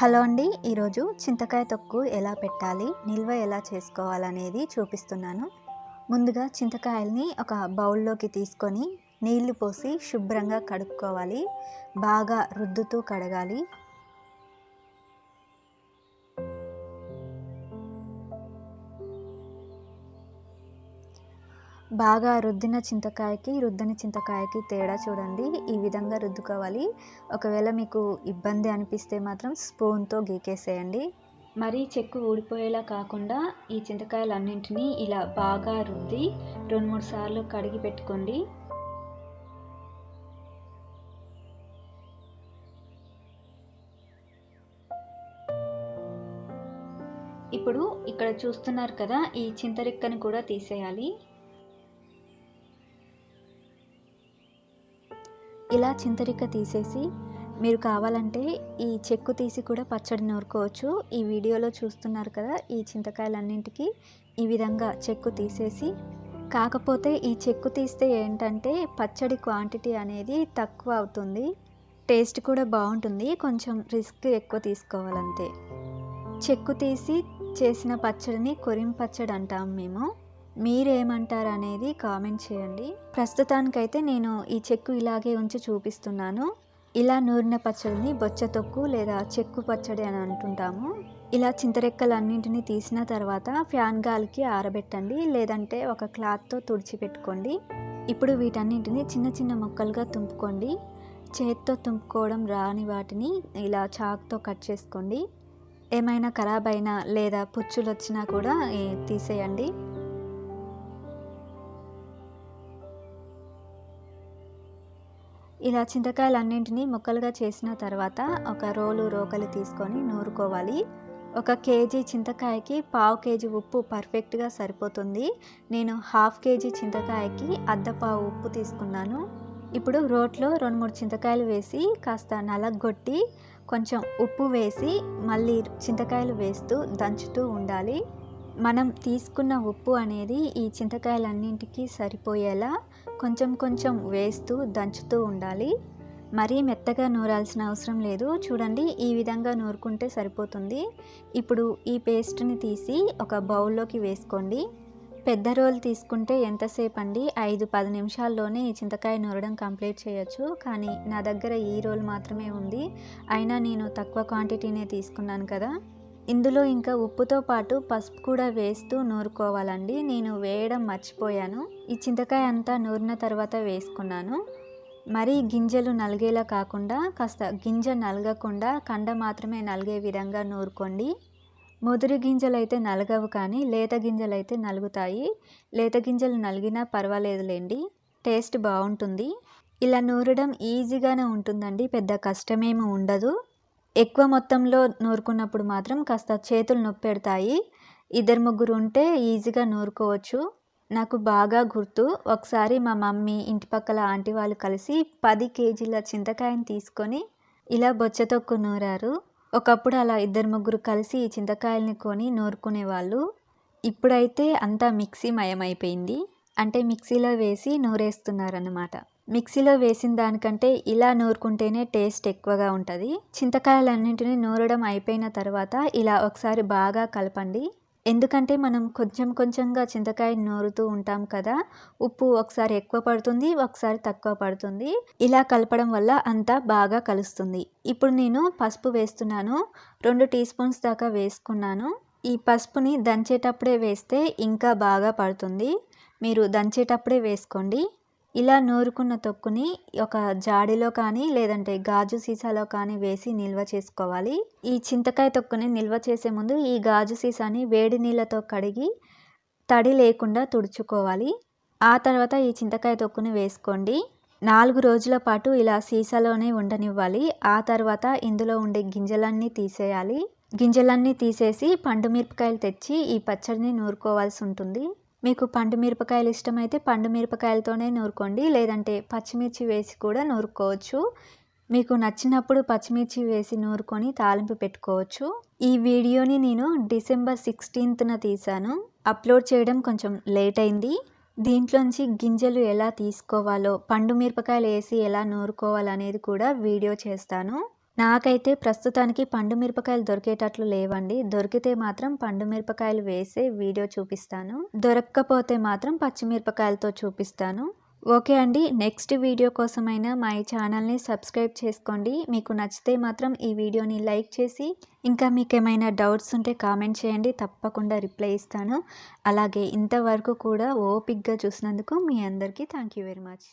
Hello అండి ఈరోజు చింతకాయ తొక్కు ఎలా పెట్టాలి నిల్వ ఎలా చేసుకోవాలనేది చూపిస్తున్నాను. ముందుగా చింతకాయల్ని ఒక బౌల్లోకి తీసుకొని నీళ్ళు పోసి శుభ్రంగా కడుక్కోవాలి. బాగా రుద్దుతూ కడగాలి. బాగా రుద్దిన చింతకాయకి రుద్దని చింతకాయకి తేడా చూడండి. ఈ విధంగా రుద్దుకోవాలి. ఒకవేళ మీకు ఇబ్బంది అనిపిస్తే మాత్రం స్పూన్తో గీకేసేయండి. మరీ చెక్కు ఊడిపోయేలా కాకుండా ఈ చింతకాయలన్నింటినీ ఇలా బాగా రుద్ది రెండు మూడు సార్లు కడిగి పెట్టుకోండి. ఇప్పుడు ఇక్కడ చూస్తున్నారు కదా ఈ చింతరిక్కను కూడా తీసేయాలి. ఇలా చింతరిక్క తీసేసి మీరు కావాలంటే ఈ చెక్కు తీసి కూడా పచ్చడి నూరుకోవచ్చు. ఈ వీడియోలో చూస్తున్నారు కదా ఈ చింతకాయలన్నింటికి ఈ విధంగా చెక్కు తీసేసి. కాకపోతే ఈ చెక్కు తీస్తే ఏంటంటే పచ్చడి క్వాంటిటీ అనేది తక్కువ అవుతుంది. టేస్ట్ కూడా బాగుంటుంది. కొంచెం రిస్క్ ఎక్కువ తీసుకోవాలంతే. చెక్కు తీసి చేసిన పచ్చడిని కొరిం పచ్చడి అంటాం మేము. మీరేమంటారు అనేది కామెంట్ చేయండి. ప్రస్తుతానికైతే నేను ఈ చెక్కు ఇలాగే ఉంచి చూపిస్తున్నాను. ఇలా నూరిన పచ్చడిని బొచ్చ తొక్కు లేదా చెక్కు పచ్చడి అని అంటుంటాము. ఇలా చింతరెక్కలన్నింటినీ తీసిన తర్వాత ఫ్యాన్ గాలికి ఆరబెట్టండి. లేదంటే ఒక క్లాత్తో తుడిచిపెట్టుకోండి. ఇప్పుడు వీటన్నింటిని చిన్న చిన్న ముక్కలుగా తుంపుకోండి. చేత్తో తుంపుకోవడం రాని వాటిని ఇలా చాక్తో కట్ చేసుకోండి. ఏమైనా ఖరాబ్ అయినా లేదా పుచ్చులు వచ్చినా కూడా తీసేయండి. ఇలా చింతకాయలన్నింటినీ ముక్కలుగా చేసిన తర్వాత ఒక రోలు రోకలి తీసుకొని నూరుకోవాలి. ఒక కేజీ చింతకాయకి పావు కేజీ ఉప్పు పర్ఫెక్ట్గా సరిపోతుంది. నేను హాఫ్ కేజీ చింతకాయకి అద్దపావు ఉప్పు తీసుకున్నాను. ఇప్పుడు రోట్లో రెండు మూడు చింతకాయలు వేసి కాస్త నలగొట్టి కొంచెం ఉప్పు వేసి మళ్ళీ చింతకాయలు వేస్తూ దంచుతూ ఉండాలి. మనం తీసుకున్న ఉప్పు అనేది ఈ చింతకాయలన్నింటికి సరిపోయేలా కొంచెం కొంచెం వేస్తూ దంచుతూ ఉండాలి. మరీ మెత్తగా నూరాల్సిన అవసరం లేదు. చూడండి ఈ విధంగా నూరుకుంటే సరిపోతుంది. ఇప్పుడు ఈ పేస్ట్ని తీసి ఒక బౌల్లోకి వేసుకోండి. పెద్ద రోల్ తీసుకుంటే ఎంతసేపు అండి ఐదు పది నిమిషాల్లోనే ఈ చింతకాయ నూరడం కంప్లీట్ చేయొచ్చు. కానీ నా దగ్గర ఈ రోల్ మాత్రమే ఉంది. అయినా నేను తక్కువ క్వాంటిటీనే తీసుకున్నాను కదా. ఇందులో ఇంకా ఉప్పుతో పాటు పసుపు కూడా వేస్తూ నూరుకోవాలండి. నేను వేయడం మర్చిపోయాను. ఈ చింతకాయ అంతా నూరిన తర్వాత వేసుకున్నాను. మరీ గింజలు నలిగేలా కాకుండా కాస్త గింజ నలగకుండా కండ మాత్రమే నలిగే విధంగా నూరుకోండి. ముదురు గింజలు అయితే నలగవు కానీ లేత గింజలు అయితే నలుగుతాయి. లేత గింజలు నలిగినా పర్వాలేదులేండి. టేస్ట్ బాగుంటుంది. ఇలా నూరడం ఈజీగానే ఉంటుందండి. పెద్ద కష్టమేమి ఉండదు. ఎక్కువ మొత్తంలో నూరుకున్నప్పుడు మాత్రం కాస్త చేతులు నొప్పి పెడతాయి ఇద్దరు ముగ్గురు ఉంటే ఈజీగా నూరుకోవచ్చు. నాకు బాగా గుర్తు ఒకసారి మా మమ్మీ ఇంటి పక్కల ఆంటీ వాళ్ళు కలిసి పది కేజీల చింతకాయని తీసుకొని ఇలా బొచ్చతొక్కు నూరారు ఒకప్పుడు అలా ఇద్దరు ముగ్గురు కలిసి ఈ చింతకాయల్ని కొని నూరుకునేవాళ్ళు. ఇప్పుడైతే అంతా మిక్సీ మయమైపోయింది. అంటే మిక్సీలో వేసి నూరేస్తున్నారన్నమాట. మిక్సీలో వేసిన దానికంటే ఇలా నూరుకుంటేనే టేస్ట్ ఎక్కువగా ఉంటుంది. చింతకాయలన్నింటినీ నూరడం అయిపోయిన తర్వాత ఇలా ఒకసారి బాగా కలపండి. ఎందుకంటే మనం కొంచెం కొంచెంగా చింతకాయ నూరుతూ ఉంటాం కదా ఉప్పు ఒకసారి ఎక్కువ పడుతుంది ఒకసారి తక్కువ పడుతుంది. ఇలా కలపడం వల్ల అంతా బాగా కలుస్తుంది. ఇప్పుడు నేను పసుపు వేస్తున్నాను. రెండు టీ స్పూన్స్ దాకా వేసుకున్నాను. ఈ పసుపుని దంచేటప్పుడే వేస్తే ఇంకా బాగా పడుతుంది. మీరు దంచేటప్పుడే వేసుకోండి. ఇలా నూరుకున్న తొక్కుని ఒక జాడీలో కానీ లేదంటే గాజు సీసాలో కానీ వేసి నిల్వ చేసుకోవాలి. ఈ చింతకాయ తొక్కుని నిల్వ చేసే ముందు ఈ గాజు సీసాని వేడి నీళ్ళతో కడిగి తడి లేకుండా తుడుచుకోవాలి. ఆ తర్వాత ఈ చింతకాయ తొక్కుని వేసుకోండి. నాలుగు రోజుల పాటు ఇలా సీసాలోనే ఉండనివ్వాలి. ఆ తర్వాత ఇందులో ఉండే గింజలన్నీ తీసేయాలి. గింజలన్నీ తీసేసి పండు మిరపకాయలు తెచ్చి ఈ పచ్చడిని నూరుకోవాల్సి ఉంటుంది. మీకు పండు మిరపకాయలు ఇష్టమైతే పండు మిరపకాయలతోనే నూరుకోండి. లేదంటే పచ్చిమిర్చి వేసి కూడా నూరుకోవచ్చు. మీకు నచ్చినప్పుడు పచ్చిమిర్చి వేసి నూరుకొని తాలింపు పెట్టుకోవచ్చు. ఈ వీడియోని నేను డిసెంబర్ సిక్స్టీన్త్న తీశాను. అప్లోడ్ చేయడం కొంచెం లేట్ అయింది. దీంట్లోంచి గింజలు ఎలా తీసుకోవాలో పండు మిరపకాయలు వేసి ఎలా నూరుకోవాలనేది కూడా వీడియో చేస్తాను. నాకైతే ప్రస్తుతానికి పండు మిరపకాయలు దొరికేటట్లు లేవండి. దొరికితే మాత్రం పండు మిరపకాయలు వేసే వీడియో చూపిస్తాను. దొరక్కపోతే మాత్రం పచ్చిమిరపకాయలతో చూపిస్తాను. ఓకే అండి. నెక్స్ట్ వీడియో కోసమైనా మా ఈ ఛానల్ని సబ్స్క్రైబ్ చేసుకోండి. మీకు నచ్చితే మాత్రం ఈ వీడియోని లైక్ చేసి ఇంకా మీకు ఏమైనా డౌట్స్ ఉంటే కామెంట్ చేయండి. తప్పకుండా రిప్లై ఇస్తాను. అలాగే ఇంతవరకు కూడా ఓపిక్గా చూసినందుకు మీ అందరికీ థ్యాంక్ యూ వెరీ మచ్.